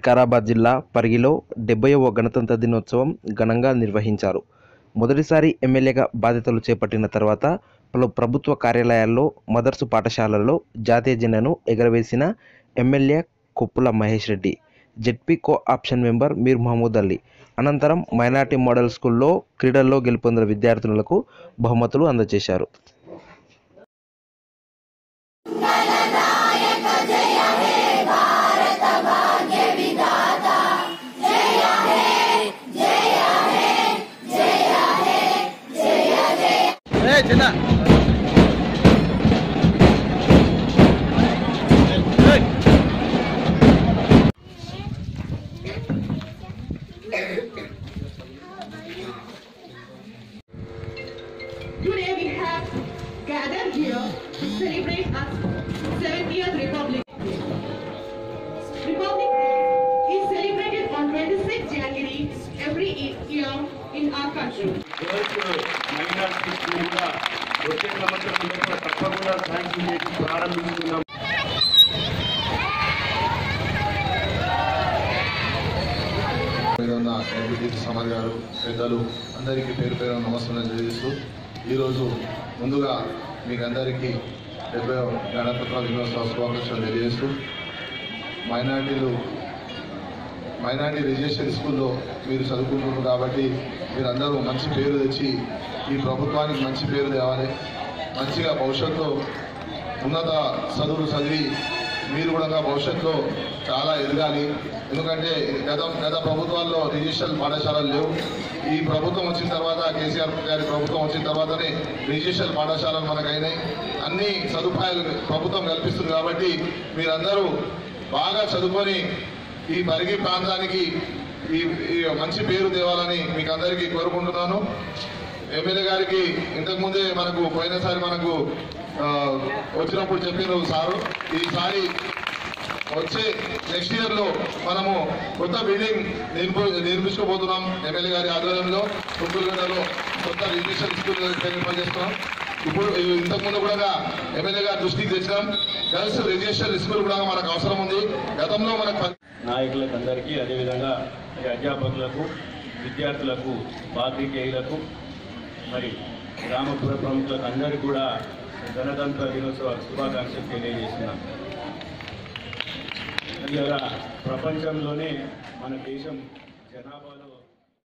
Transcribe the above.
వికారాబాద్ జిల్లా పరిగిలో డెబ్బైవ గణతంత్ర దినోత్సవం ఘనంగా నిర్వహించారు. మొదటిసారి ఎమ్మెల్యేగా బాధ్యతలు చేపట్టిన తర్వాత పలు ప్రభుత్వ కార్యాలయాల్లో మదర్సు పాఠశాలల్లో జాతీయ జెండాను ఎగరవేసిన MLA Koppula Mahesh Reddy ZP co option member Mir Mahmood Ali. అనంతరం మైనార్టీ మోడల్ స్కూల్లో క్రీడల్లో గెలుపొందిన విద్యార్థినులకు బహుమతులు అందజేశారు. Today we have gathered here to celebrate our 70th Republic Day. Republic Day is celebrated on 26 January every year in our country. Girls minority కూడా వచ్చే సంవత్సరం తప్పకుండా శాంక్షన్ చేసి ప్రారంభిస్తున్నాం. మీద గారు పెద్దలు అందరికీ పేరు పేరు నమస్కారం తెలియజేస్తూ ఈరోజు ముందుగా మీకందరికీ డెబ్బై గణతంత్ర దినోత్సవ శుభాకాంక్షలు తెలియజేస్తూ మైనార్టీలు మైనార్టీ రెసిడెన్షియల్ స్కూల్లో మీరు చదువుకుంటున్నారు కాబట్టి మీరందరూ మంచి పేరు తెచ్చి ఈ ప్రభుత్వానికి మంచి పేరు తేవాలి. మంచిగా భవిష్యత్తులో ఉన్నత చదువులు చదివి మీరు కూడా భవిష్యత్తులో చాలా ఎదగాలి. ఎందుకంటే గత గత ప్రభుత్వాల్లో రిజిస్ట్రల్ పాఠశాలలు లేవు. ఈ ప్రభుత్వం వచ్చిన తర్వాత కేసీఆర్ గారి ప్రభుత్వం వచ్చిన తర్వాతనే రిజిస్ట్రల్ పాఠశాలలు మనకు అయినాయి అన్ని సదుపాయాలు ప్రభుత్వం కల్పిస్తుంది కాబట్టి మీరందరూ బాగా చదువుకొని ఈ మరిగి ప్రాంతానికి ఈ మంచి పేరు తేవాలని మీకు అందరికీ కోరుకుంటున్నాను. ఎమ్మెల్యే గారికి ఇంతకుముందే మనకు పోయినసారి మనకు వచ్చినప్పుడు చెప్పిన సారు. ఈసారి వచ్చే నెక్స్ట్ ఇయర్లో మనము కొత్త బిల్డింగ్ నిర్మి నిర్మించుకోబోతున్నాం ఎమ్మెల్యే గారి ఆధ్వర్యంలో. కుంటూరుగడ్డలో కొత్త రిజిస్ట్రేషన్ స్కూల్ నిర్మింపజేస్తున్నాం. ఇప్పుడు ఇంతకుముందు కూడా ఎమ్మెల్యే గారి దృష్టికి తెచ్చినాం. గర్ల్స్ రిజిస్ట్రేషన్ స్కూల్ కూడా మనకు అవసరం ఉంది. గతంలో మనకు నాయకులకు అందరికీ అదేవిధంగా మరి అధ్యాపకులకు విద్యార్థులకు పాత్రికేయులకు మరి గ్రామపుర ప్రముఖులకు అందరికీ కూడా గణతంత్ర దినోత్సవ శుభాకాంక్షలు తెలియజేస్తున్నాం. ఇవాళ ప్రపంచంలోనే మన దేశం జనాభాలో